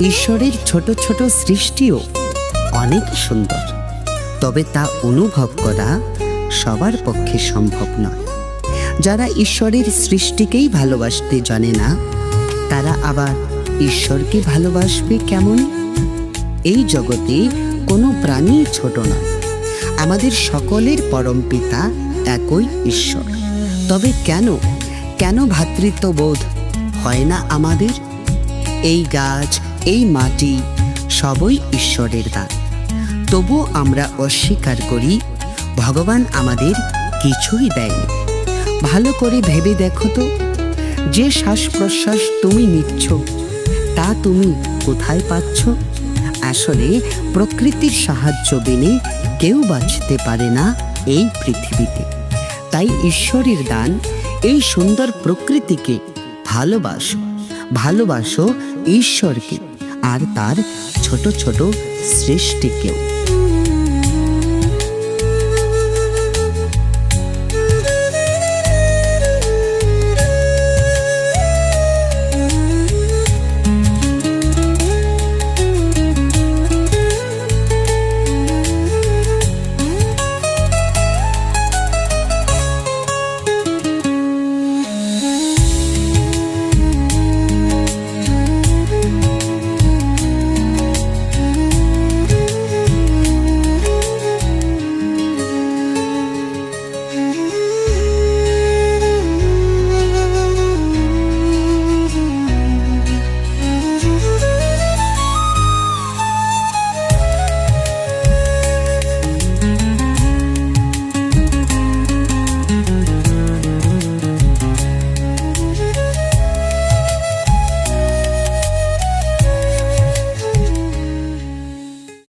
ঈশ্বরের ছোট ছোট সৃষ্টিও অনেক সুন্দর। তবে তা অনুভব করা সবার পক্ষে সম্ভব নয়। যারা ঈশ্বরের সৃষ্টিকেই ভালোবাসতে জানে না, তারা আবার ঈশ্বরকে ভালোবাসবে কেমন? এই জগতে কোনো প্রাণী ছোট নয়। আমাদের সকলের পরম পিতা একই ঈশ্বর। তবে কেন কেন ভ্রাতৃত্ববোধ হয় না আমাদের? এই গাছ এই মাটি সবই ঈশ্বরের দান। তবুও আমরা অস্বীকার করি, ভগবান আমাদের কিছুই দেয়নি। ভালো করে ভেবে দেখো তো, যে শ্বাস প্রশ্বাস তুমি নিচ্ছ, তা তুমি কোথায় পাচ্ছ? আসলে প্রকৃতির সাহায্য বিনে কেউ বাঁচতে পারে না এই পৃথিবীতে। তাই ঈশ্বরের দান এই সুন্দর প্রকৃতিকে ভালোবাসো ভালোবাসো ঈশ্বরকে। আর তার ছোট ছোট সৃষ্টিকেও।